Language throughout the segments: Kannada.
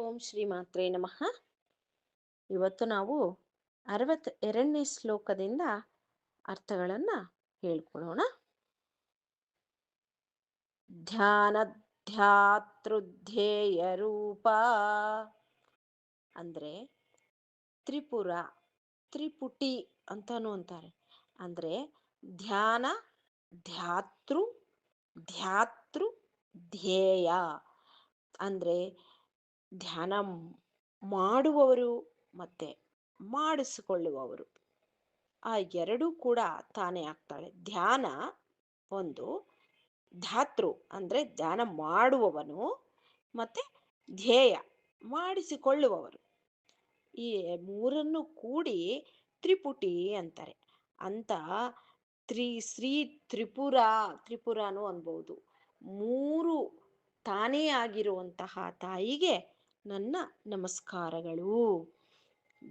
ಓಂ ಶ್ರೀ ಮಾತ್ರೇ ನಮಃ. ಇವತ್ತು ನಾವು ಅರವತ್ತ ಎರಡನೇ ಶ್ಲೋಕದಿಂದ ಅರ್ಥಗಳನ್ನ ಹೇಳ್ಕೊಳ್ಳೋಣ. ಧ್ಯಾನ ಧ್ಯಾತೃಧ್ಯೇಯ ರೂಪ ಅಂದ್ರೆ ತ್ರಿಪುರ, ತ್ರಿಪುಟಿ ಅಂತಾನು ಅಂತಾರೆ. ಅಂದ್ರೆ ಧ್ಯಾನ ಧ್ಯಾತೃ ಧ್ಯಾತೃ ಧ್ಯೇಯ ಅಂದ್ರೆ ಧ್ಯಾನ ಮಾಡುವವರು ಮತ್ತೆ ಮಾಡಿಸಿಕೊಳ್ಳುವವರು. ಆ ಎರಡೂ ಕೂಡ ತಾನೇ ಆಗ್ತಾಳೆ ಧ್ಯಾನ ಒಂದು, ಧಾತೃ ಅಂದ್ರೆ ಧ್ಯಾನ ಮಾಡುವವನು ಮತ್ತೆ ಧ್ಯೇಯ ಮಾಡಿಸಿಕೊಳ್ಳುವವರು. ಈ ಮೂರನ್ನು ಕೂಡಿ ತ್ರಿಪುಟಿ ಅಂತಾರೆ. ಅಂತ ತ್ರಿ, ಶ್ರೀ ತ್ರಿಪುರ, ತ್ರಿಪುರನು ಅನ್ಬಹುದು ಮೂರು ತಾನೇ ಆಗಿರುವಂತಹ ತಾಯಿಗೆ ನನ್ನ ನಮಸ್ಕಾರಗಳು.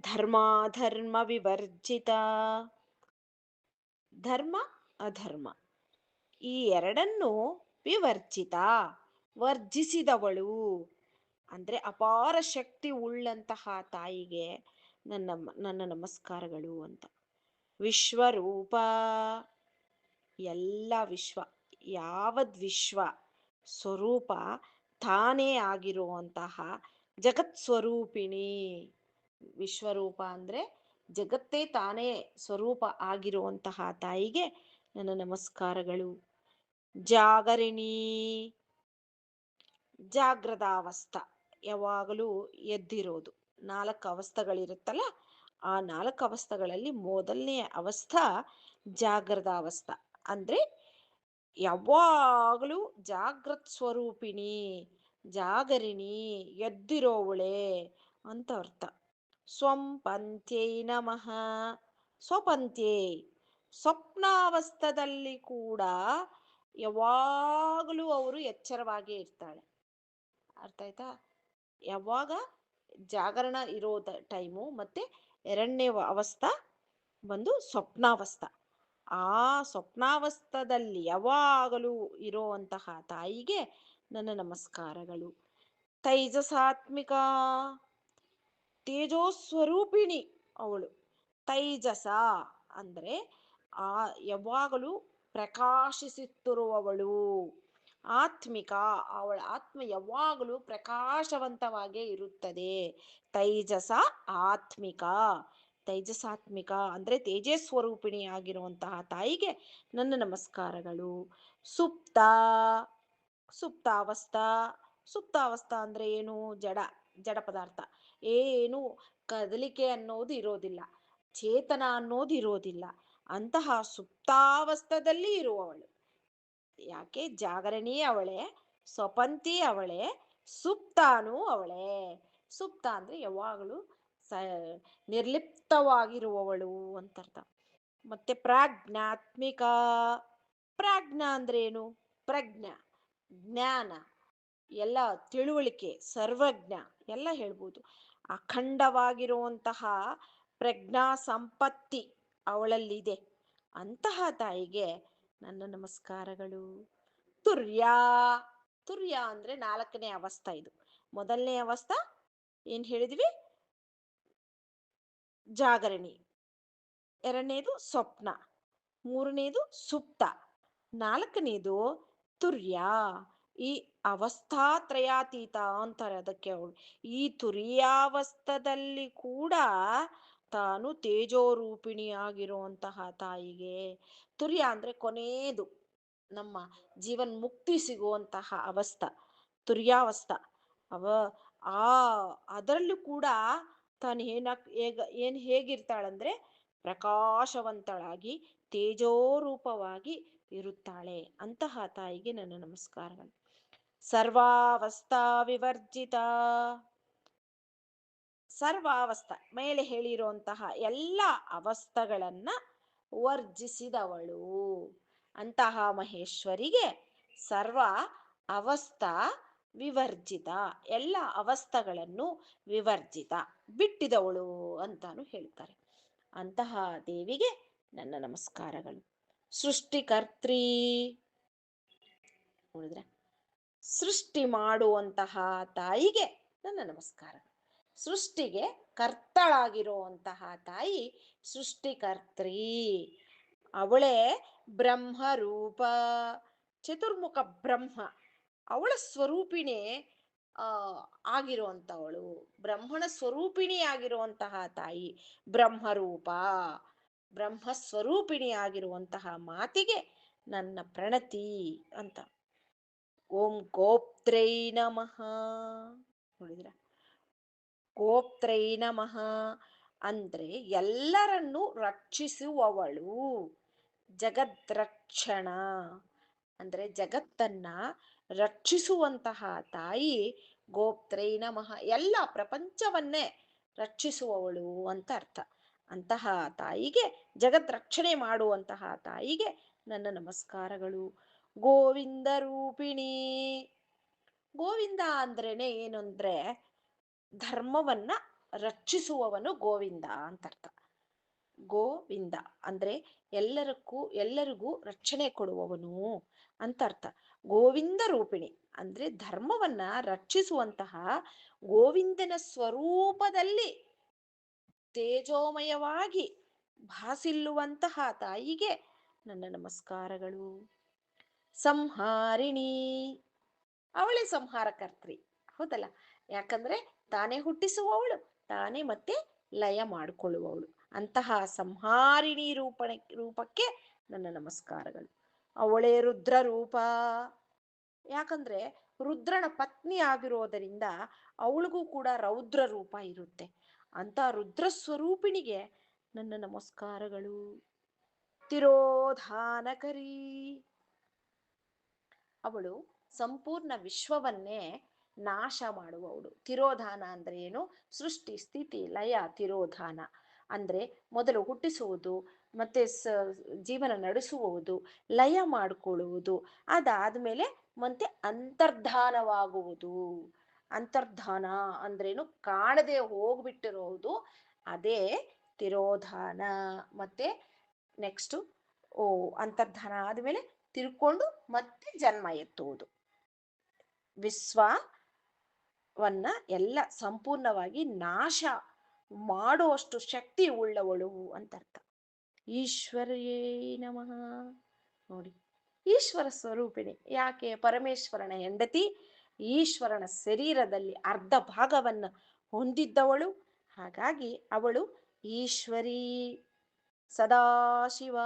ಧರ್ಮಾಧರ್ಮ ವಿವರ್ಜಿತ. ಧರ್ಮ, ಅಧರ್ಮ. ಈ ಎರಡನ್ನು ವಿವರ್ಜಿತ, ವರ್ಜಿಸಿದವಳು. ಅಂದ್ರೆ ಅಪಾರ ಶಕ್ತಿ ಉಳ್ಳಂತಹ ತಾಯಿಗೆ ನನ್ನ ನನ್ನ ನಮಸ್ಕಾರಗಳು ಅಂತ. ವಿಶ್ವರೂಪ. ಎಲ್ಲ ವಿಶ್ವ, ಯಾವದ್ ವಿಶ್ವ, ಸ್ವರೂಪ ತಾನೇ ಆಗಿರುವಂತಹ ಜಗತ್ ಸ್ವರೂಪಿಣಿ ವಿಶ್ವರೂಪ ಅಂದ್ರೆ ಜಗತ್ತೇ ತಾನೇ ಸ್ವರೂಪ ಆಗಿರುವಂತಹ ತಾಯಿಗೆ ನನ್ನ ನಮಸ್ಕಾರಗಳು. ಜಾಗರಿಣಿ ಜಾಗ್ರದಾವಸ್ಥ ಯಾವಾಗಲೂ ಎದ್ದಿರೋದು. ನಾಲ್ಕು ಅವಸ್ಥೆಗಳಿರುತ್ತಲ್ಲ, ಆ ನಾಲ್ಕು ಅವಸ್ಥೆಗಳಲ್ಲಿ ಮೊದಲನೇ ಅವಸ್ಥ ಜಾಗ್ರದಾವಸ್ಥ ಅಂದ್ರೆ ಯಾವಾಗಲೂ ಜಾಗೃತ್ ಸ್ವರೂಪಿಣಿ ಜಾಗರಿಣಿ ಎದ್ದಿರೋವಳೆ ಅಂತ ಅರ್ಥ. ಸ್ವಂ ಪಂಥ್ಯೈ ನಮಃ. ಸ್ವಪಂಥ್ಯೈ ಸ್ವಪ್ನಾವಸ್ಥದಲ್ಲಿ ಕೂಡ ಯಾವಾಗಲೂ ಅವರು ಎಚ್ಚರವಾಗಿ ಇರ್ತಾಳೆ. ಅರ್ಥ ಆಯ್ತಾ? ಯಾವಾಗ? ಜಾಗರಣ ಇರೋ ಟೈಮು ಮತ್ತೆ ಎರಡನೇ ಅವಸ್ಥಾ ಬಂದು ಸ್ವಪ್ನಾವಸ್ಥ. ಆ ಸ್ವಪ್ನಾವಸ್ಥದಲ್ಲಿ ಯಾವಾಗಲೂ ಇರೋವಂತಹ ತಾಯಿಗೆ ನನ್ನ ನಮಸ್ಕಾರಗಳು. ತೈಜಸಾತ್ಮಿಕ ತೇಜೋಸ್ವರೂಪಿಣಿ ಅವಳು. ತೈಜಸ ಅಂದ್ರೆ, ಆ, ಯಾವಾಗಲೂ ಪ್ರಕಾಶಿಸುತ್ತಿರುವವಳು. ಆತ್ಮಿಕ, ಅವಳ ಆತ್ಮ ಯಾವಾಗಲೂ ಪ್ರಕಾಶವಂತವಾಗೇ ಇರುತ್ತದೆ. ತೈಜಸ ಆತ್ಮಿಕ. ತೈಜಸಾತ್ಮಿಕ ಅಂದ್ರೆ ತೇಜಸ್ವರೂಪಿಣಿ ಆಗಿರುವಂತಹ ತಾಯಿಗೆ ನನ್ನ ನಮಸ್ಕಾರಗಳು. ಸುಪ್ತ ಸುಪ್ತಾವಸ್ಥಾ. ಸುಪ್ತಾವಸ್ಥಾ ಅಂದ್ರೆ ಏನು? ಜಡ ಜಡ ಪದಾರ್ಥ. ಏನು ಕದಲಿಕೆ ಅನ್ನೋದು ಇರೋದಿಲ್ಲ. ಚೇತನ ಅನ್ನೋದು ಇರೋದಿಲ್ಲ. ಅಂತಹ ಸುಪ್ತಾವಸ್ಥದಲ್ಲಿ ಇರುವವಳು. ಯಾಕೆ? ಜಾಗರಣಿ ಅವಳೆ ಸ್ವಪಂತಿ ಅವಳೆ, ಸುಪ್ತಾನು ಅವಳೆ. ಸುಪ್ತ ಅಂದ್ರೆ ಯಾವಾಗಲೂ ಸ, ನಿರ್ಲಿಪ್ತವಾಗಿರುವವಳು ಅಂತ ಅರ್ಥ ಮತ್ತೆ ಪ್ರಾಜ್ಞಾತ್ಮಿಕ. ಪ್ರಾಜ್ಞ ಅಂದ್ರೆ ಏನು? ಪ್ರಜ್ಞ. ಜ್ಞಾನ, ಎಲ್ಲ ತಿಳುವಳಿಕೆ, ಸರ್ವಜ್ಞ ಎಲ್ಲ ಹೇಳ್ಬೋದು. ಅಖಂಡವಾಗಿರುವಂತಹ ಪ್ರಜ್ಞಾ ಸಂಪತ್ತಿ ಅವಳಲ್ಲಿದೆ. ಅಂತಹ ತಾಯಿಗೆ ನನ್ನ ನಮಸ್ಕಾರಗಳು. ತುರ್ಯ ತುರ್ಯ ಅಂದ್ರೆ ನಾಲ್ಕನೇ ಅವಸ್ಥಾ ಇದು. ಮೊದಲನೇ ಅವಸ್ಥಾ ಏನ್ ಹೇಳಿದ್ವಿ? ಜಾಗರಣಿ. ಎರಡನೇದು ಸ್ವಪ್ನ. ಮೂರನೇದು ಸುಪ್ತ. ನಾಲ್ಕನೇದು ತುರ್ಯ, ಈ ಅವಸ್ಥಾತ್ರಯಾತೀತ ಅಂತಾರೆ ಅದಕ್ಕೆ ಅವಳು. ಈ ತುರಿಯಾವಸ್ಥದಲ್ಲಿ ಕೂಡ ತಾನು ತೇಜೋರೂಪಿಣಿಯಾಗಿರುವಂತಹ ತಾಯಿಗೆ ತುರ್ಯ ಅಂದ್ರೆ ಕೊನೆಯದು ನಮ್ಮ ಜೀವನ್ ಮುಕ್ತಿ ಸಿಗುವಂತಹ ಅವಸ್ಥ, ತುರ್ಯಾವಸ್ಥ. ಅವ ಆ ಅದರಲ್ಲೂ ಕೂಡ ತಾನು ಏನ ಹೇಗ, ಏನ್ ಹೇಗಿರ್ತಾಳಂದ್ರೆ ಪ್ರಕಾಶವಂತಳಾಗಿ, ತೇಜೋರೂಪವಾಗಿ ಇರುತ್ತಾಳೆ ಅಂತಹ ತಾಯಿಗೆ ನನ್ನ ನಮಸ್ಕಾರಗಳು. ಸರ್ವಾವಸ್ಥಾ ವಿವರ್ಜಿತ. ಸರ್ವಾವಸ್ಥಾ ಮೇಲೆ ಹೇಳಿರುವಂತಹ ಎಲ್ಲ ಅವಸ್ಥೆಗಳನ್ನ ವರ್ಜಿಸಿದವಳು. ಅಂತಹ ಮಹೇಶ್ವರಿಗೆ ಸರ್ವ ಅವಸ್ಥಾ ವಿವರ್ಜಿತ, ಎಲ್ಲ ಅವಸ್ಥಗಳನ್ನು ವಿವರ್ಜಿತ, ಬಿಟ್ಟಿದವಳು ಅಂತಾನು ಹೇಳ್ತಾರೆ. ಅಂತಹ ದೇವಿಗೆ ನನ್ನ ನಮಸ್ಕಾರಗಳು. ಸೃಷ್ಟಿಕರ್ತ್ರಿ ನೋಡಿದ್ರೆ, ಸೃಷ್ಟಿ ಮಾಡುವಂತಹ ತಾಯಿಗೆ ನನ್ನ ನಮಸ್ಕಾರ. ಸೃಷ್ಟಿಗೆ ಕರ್ತಳಾಗಿರುವಂತಹ ತಾಯಿ ಸೃಷ್ಟಿಕರ್ತ್ರಿ ಅವಳೇ ಬ್ರಹ್ಮರೂಪ, ಚತುರ್ಮುಖ ಬ್ರಹ್ಮ. ಅವಳ ಸ್ವರೂಪಿಣಿ, ಆ, ಆಗಿರುವಂಥವಳು. ಬ್ರಹ್ಮಣ ಸ್ವರೂಪಿಣಿ ಆಗಿರುವಂತಹ ತಾಯಿ ಬ್ರಹ್ಮರೂಪ. ಬ್ರಹ್ಮ ಸ್ವರೂಪಿಣಿ ಆಗಿರುವಂತಹ ಮಾತಿಗೆ ನನ್ನ ಪ್ರಣತಿ ಅಂತ. ಓಂ ಗೋಪ್ತ್ರೈ ನಮಃ. ನೋಡಿದ್ರ? ಗೋಪ್ತ್ರೈ ನಮಃ ಅಂದ್ರೆ ಎಲ್ಲರನ್ನು ರಕ್ಷಿಸುವವಳು. ಜಗದ್ರಕ್ಷಣ ಅಂದ್ರೆ ಜಗತ್ತನ್ನ ರಕ್ಷಿಸುವಂತಹ ತಾಯಿ ಗೋಪ್ತ್ರೈ ನಮಃ. ಎಲ್ಲ ಪ್ರಪಂಚವನ್ನೇ ರಕ್ಷಿಸುವವಳು ಅಂತ ಅರ್ಥ. ಅಂತಹ ತಾಯಿಗೆ ಜಗತ್ ರಕ್ಷಣೆ ಮಾಡುವಂತಹ ತಾಯಿಗೆ ನನ್ನ ನಮಸ್ಕಾರಗಳು. ಗೋವಿಂದ ರೂಪಿಣಿ. ಗೋವಿಂದ ಅಂದ್ರೇನೆ ಏನು ಅಂದ್ರೆ ಧರ್ಮವನ್ನ ರಕ್ಷಿಸುವವನು ಗೋವಿಂದ ಅಂತ ಅರ್ಥ ಗೋವಿಂದ ಅಂದ್ರೆ ಎಲ್ಲರಕ್ಕೂ, ಎಲ್ಲರಿಗೂ ರಕ್ಷಣೆ ಕೊಡುವವನು ಅಂತ ಅರ್ಥ ಗೋವಿಂದ ರೂಪಿಣಿ ಅಂದ್ರೆ ಧರ್ಮವನ್ನ ರಕ್ಷಿಸುವಂತಹ ಗೋವಿಂದನ ಸ್ವರೂಪದಲ್ಲಿ ತೇಜೋಮಯವಾಗಿ ಭಾಸಿಲ್ಲುವಂತಹ ತಾಯಿಗೆ ನನ್ನ ನಮಸ್ಕಾರಗಳು. ಸಂಹಾರಿಣಿ. ಅವಳೇ ಸಂಹಾರಕರ್ತ್ರಿ. ಹೌದಲ್ಲ? ಯಾಕಂದ್ರೆ ತಾನೇ ಹುಟ್ಟಿಸುವವಳು, ತಾನೇ ಮತ್ತೆ ಲಯ ಮಾಡಿಕೊಳ್ಳುವವಳು. ಅಂತಹ ಸಂಹಾರಿಣಿ ರೂಪಣೆ, ರೂಪಕ್ಕೆ ನನ್ನ ನಮಸ್ಕಾರಗಳು. ಅವಳೇ ರುದ್ರ ರೂಪ ಯಾಕಂದ್ರೆ ರುದ್ರನ ಪತ್ನಿ ಆಗಿರೋದರಿಂದ ಅವಳಿಗೂ ಕೂಡ ರೌದ್ರ ರೂಪ ಇರುತ್ತೆ. ಅಂತ ರುದ್ರ ಸ್ವರೂಪಿಣಿಗೆ ನನ್ನ ನಮಸ್ಕಾರಗಳು. ತಿರೋಧಾನಕರಿ ಅವಳು ಸಂಪೂರ್ಣ ವಿಶ್ವವನ್ನೇ ನಾಶ ಮಾಡುವವಳು. ತಿರೋಧಾನ ಅಂದ್ರೆ ಏನು? ಸೃಷ್ಟಿ, ಸ್ಥಿತಿ, ಲಯ, ತಿರೋಧಾನ. ಅಂದ್ರೆ ಮೊದಲು ಹುಟ್ಟಿಸುವುದು, ಮತ್ತೆ ಸ, ಜೀವನ ನಡೆಸುವುದು ಲಯ ಮಾಡಿಕೊಳ್ಳುವುದು, ಅದಾದ್ಮೇಲೆ ಮತ್ತೆ ಅಂತರ್ಧಾನವಾಗುವುದು. ಅಂತರ್ಧಾನ ಅಂದ್ರೇನು ಕಾಣದೆ ಹೋಗ್ಬಿಟ್ಟಿರೋದು ಅದೇ ತಿರೋಧಾನ. ಮತ್ತೆ ನೆಕ್ಸ್ಟ್ ಓ ಅಂತರ್ಧಾನ ಆದ್ಮೇಲೆ ತಿರ್ಕೊಂಡು ಮತ್ತೆ ಜನ್ಮ ಎತ್ತುವುದು. ವಿಶ್ವವನ್ನ ಎಲ್ಲ ಸಂಪೂರ್ಣವಾಗಿ ನಾಶ ಮಾಡುವಷ್ಟು ಶಕ್ತಿ ಉಳ್ಳವಳು ಅಂತ ಅರ್ಥ. ಈಶ್ವರ್ಯೇ ನಮಃ. ನೋಡಿ, ಈಶ್ವರ ಸ್ವರೂಪಿಣಿ. ಯಾಕೆ? ಪರಮೇಶ್ವರನ ಹೆಂಡತಿ ಈಶ್ವರನ ಶರೀರದಲ್ಲಿ ಅರ್ಧ ಭಾಗವನ್ನು ಹೊಂದಿದ್ದವಳು. ಹಾಗಾಗಿ ಅವಳು ಈಶ್ವರಿ. ಸದಾಶಿವ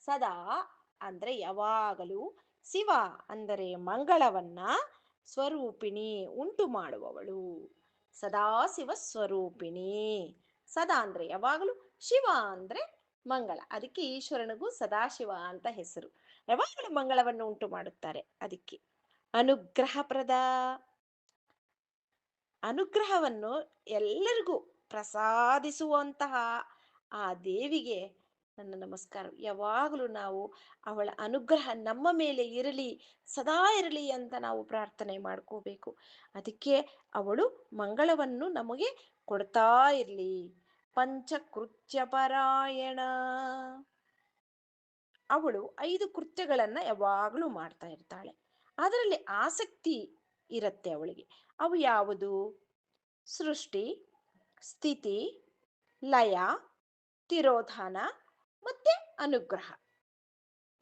ಸದಾ ಅಂದ್ರೆ ಯಾವಾಗಲೂ ಶಿವ ಅಂದರೆ ಮಂಗಳವನ್ನ ಸ್ವರೂಪಿಣಿ ಉಂಟು ಮಾಡುವವಳು. ಸದಾಶಿವ ಸ್ವರೂಪಿಣಿ. ಸದಾ ಅಂದ್ರೆ ಯಾವಾಗಲೂ ಶಿವ ಅಂದ್ರೆ ಮಂಗಳ. ಅದಕ್ಕೆ ಈಶ್ವರನಿಗೂ ಸದಾಶಿವ ಅಂತ ಹೆಸರು. ಯಾವಾಗಲೂ ಮಂಗಳವನ್ನು ಉಂಟು ಮಾಡುತ್ತಾರೆ. ಅದಕ್ಕೆ ಅನುಗ್ರಹಪ್ರದ ಅನುಗ್ರಹವನ್ನು ಎಲ್ಲರಿಗೂ ಪ್ರಸಾದಿಸುವಂತಹ ಆ ದೇವಿಗೆ ನನ್ನ ನಮಸ್ಕಾರ. ಯಾವಾಗಲೂ ನಾವು ಅವಳ ಅನುಗ್ರಹ ನಮ್ಮ ಮೇಲೆ ಇರಲಿ, ಸದಾ ಇರಲಿ ಅಂತ ನಾವು ಪ್ರಾರ್ಥನೆ ಮಾಡ್ಕೋಬೇಕು. ಅದಕ್ಕೆ ಅವಳು ಮಂಗಳವನ್ನು ನಮಗೆ ಕೊಡ್ತಾ ಇರಲಿ. ಪಂಚಕೃತ್ಯ ಪರಾಯಣ ಅವಳು ಐದು ಕೃತ್ಯಗಳನ್ನ ಯಾವಾಗಲೂ ಮಾಡ್ತಾ ಇರ್ತಾಳೆ. ಅದರಲ್ಲಿ ಆಸಕ್ತಿ ಇರುತ್ತೆ ಅವಳಿಗೆ. ಅವು ಯಾವುದು? ಸೃಷ್ಟಿ, ಸ್ಥಿತಿ, ಲಯ, ತಿರೋಧಾನ ಮತ್ತೆ ಅನುಗ್ರಹ.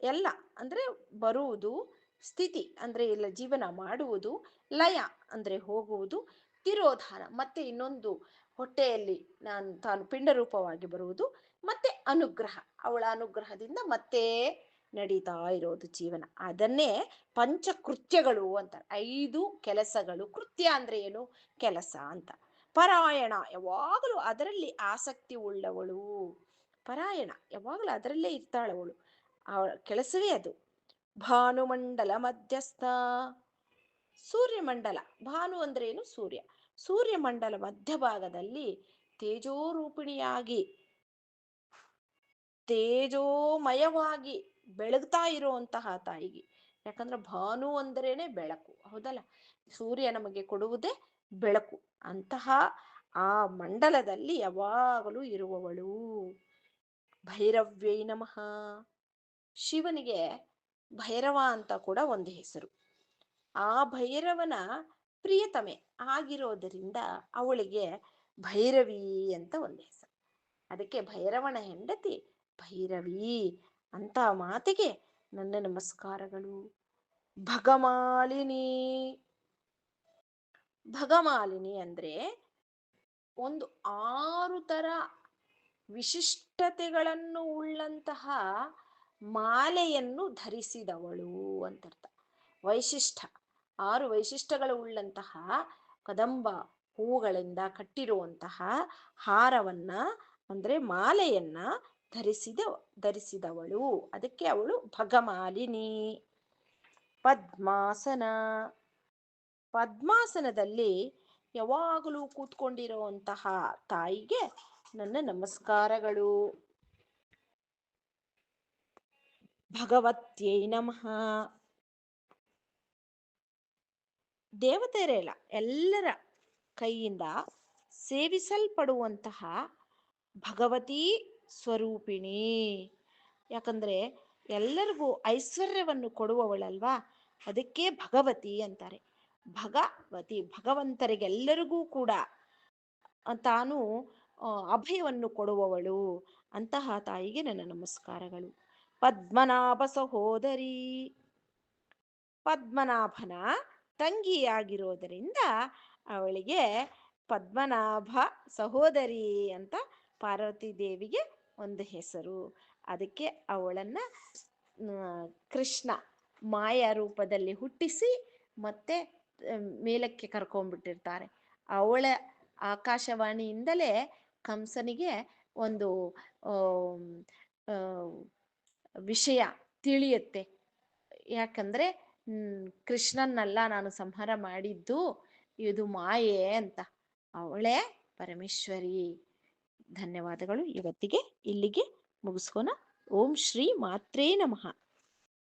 ಎಲ್ಲ ಅಂದ್ರೆ ಬರುವುದು ಸ್ಥಿತಿ ಅಂದ್ರೆ ಇಲ್ಲ ಜೀವನ ಮಾಡುವುದು, ಲಯ ಅಂದ್ರೆ ಹೋಗುವುದು, ತಿರೋಧಾನ ಮತ್ತೆ ಇನ್ನೊಂದು ಹೊಟ್ಟೆಯಲ್ಲಿ ನಾನು ತಾನು ಪಿಂಡರೂಪವಾಗಿ ಬರುವುದು ಮತ್ತೆ ಅನುಗ್ರಹ. ಅವಳ ಅನುಗ್ರಹದಿಂದ ಮತ್ತೆ ನಡೀತಾ ಇರೋದು ಜೀವನ. ಅದನ್ನೇ ಪಂಚಕೃತ್ಯಗಳು ಅಂತ ಐದು ಕೆಲಸಗಳು. ಕೃತ್ಯ ಅಂದ್ರೆ ಏನು? ಕೆಲಸ ಅಂತ. ಪರಾಯಣ. ಯಾವಾಗಲೂ ಅದರಲ್ಲಿ ಆಸಕ್ತಿ ಉಳ್ಳವಳು. ಪರಾಯಣ. ಯಾವಾಗಲೂ ಅದರಲ್ಲೇ ಇರ್ತಾಳವಳು ಅವಳ ಕೆಲಸವೇ ಅದು. ಭಾನುಮಂಡಲ ಮಧ್ಯಸ್ಥ. ಸೂರ್ಯಮಂಡಲ. ಭಾನು ಅಂದ್ರೆ ಏನು? ಸೂರ್ಯ. ಸೂರ್ಯಮಂಡಲ ಮಧ್ಯಭಾಗದಲ್ಲಿ ತೇಜೋರೂಪಿಣಿಯಾಗಿ, ತೇಜೋಮಯವಾಗಿ ಬೆಳಗ್ತಾ ಇರುವಂತಹ ತಾಯಿಗೆ. ಯಾಕಂದ್ರೆ ಭಾನು ಅಂದ್ರೇನೆ ಬೆಳಕು. ಹೌದಲ್ಲ? ಸೂರ್ಯ ನಮಗೆ ಕೊಡುವುದೇ ಬೆಳಕು. ಅಂತಹ ಆ ಮಂಡಲದಲ್ಲಿ ಯಾವಾಗಲೂ ಇರುವವಳು ಭೈರವ್ಯೈ ನಮಃ. ಶಿವನಿಗೆ ಭೈರವ ಅಂತ ಕೂಡ ಒಂದು ಹೆಸರು. ಆ ಭೈರವನ ಪ್ರಿಯತಮೆ ಆಗಿರೋದರಿಂದ ಅವಳಿಗೆ ಭೈರವಿ ಅಂತ ಒಂದು ಹೆಸರು. ಅದಕ್ಕೆ ಭೈರವನ ಹೆಂಡತಿ ಭೈರವಿ ಅಂತ ಮಾತಿಗೆ ನನ್ನ ನಮಸ್ಕಾರಗಳು. ಭಗಮಾಲಿನಿ. ಭಗಮಾಲಿನಿ ಅಂದ್ರೆ ಒಂದು ಆರು ತರ ವಿಶಿಷ್ಟತೆಗಳನ್ನು ಉಳ್ಳಂತಹ ಮಾಲೆಯನ್ನು ಧರಿಸಿದವಳು ಅಂತರ್ಥ. ವೈಶಿಷ್ಟ ಆರು ವೈಶಿಷ್ಟ್ಯಗಳು ಉಳ್ಳಂತಹ ಕದಂಬ ಹೂಗಳಿಂದ ಕಟ್ಟಿರುವಂತಹ ಹಾರವನ್ನ ಅಂದ್ರೆ ಮಾಲೆಯನ್ನ ಧರಿಸಿದ ಧರಿಸಿದವಳು. ಅದಕ್ಕೆ ಅವಳು ಭಗಮಾಲಿನಿ. ಪದ್ಮಾಸನ. ಪದ್ಮಾಸನದಲ್ಲಿ ಯಾವಾಗಲೂ ಕೂತ್ಕೊಂಡಿರುವಂತಹ ತಾಯಿಗೆ ನನ್ನ ನಮಸ್ಕಾರಗಳು. ಭಗವತ್ಯೈ ನಮಃ. ದೇವತೆಯರೆಲ್ಲ ಎಲ್ಲರ ಕೈಯಿಂದ ಸೇವಿಸಲ್ಪಡುವಂತಹ ಭಗವತಿ ಸ್ವರೂಪಿಣಿ. ಯಾಕಂದ್ರೆ ಎಲ್ಲರಿಗೂ ಐಶ್ವರ್ಯವನ್ನು ಕೊಡುವವಳಲ್ವಾ? ಅದಕ್ಕೆ ಭಗವತಿ ಅಂತಾರೆ. ಭಗವತಿ, ಭಗವಂತರಿಗೆಲ್ಲರಿಗೂ ಕೂಡ ತಾನು ಅಭಯವನ್ನು ಕೊಡುವವಳು ಅಂತಹ ತಾಯಿಗೆ ನನ್ನ ನಮಸ್ಕಾರಗಳು. ಪದ್ಮನಾಭ ಸಹೋದರಿ. ಪದ್ಮನಾಭನ ತಂಗಿಯಾಗಿರೋದರಿಂದ ಅವಳಿಗೆ ಪದ್ಮನಾಭ ಸಹೋದರಿ ಅಂತ ಪಾರ್ವತಿ ದೇವಿಗೆ ಒಂದು ಹೆಸರು. ಅದಕ್ಕೆ ಅವಳನ್ನ ಕೃಷ್ಣ ಮಾಯ ರೂಪದಲ್ಲಿ ಹುಟ್ಟಿಸಿ ಮತ್ತೆ ಮೇಲಕ್ಕೆ ಕರ್ಕೊಂಡ್ಬಿಟ್ಟಿರ್ತಾರೆ. ಅವಳ ಆಕಾಶವಾಣಿಯಿಂದಲೇ ಕಂಸನಿಗೆ ಒಂದು ವಿಷಯ ತಿಳಿಯುತ್ತೆ. ಯಾಕಂದ್ರೆ ಕೃಷ್ಣನ್ನೆಲ್ಲ ನಾನು ಸಂಹಾರ ಮಾಡಿದ್ದು, ಇದು ಮಾಯೆ ಅಂತ. ಅವಳೇ ಪರಮೇಶ್ವರಿ. ಧನ್ಯವಾದಗಳು. ಇವತ್ತಿಗೆ ಇಲ್ಲಿಗೆ ಮುಗಿಸ್ಕೋಣ. ಓಂ ಶ್ರೀ ಮಾತ್ರೇ ನಮಃ.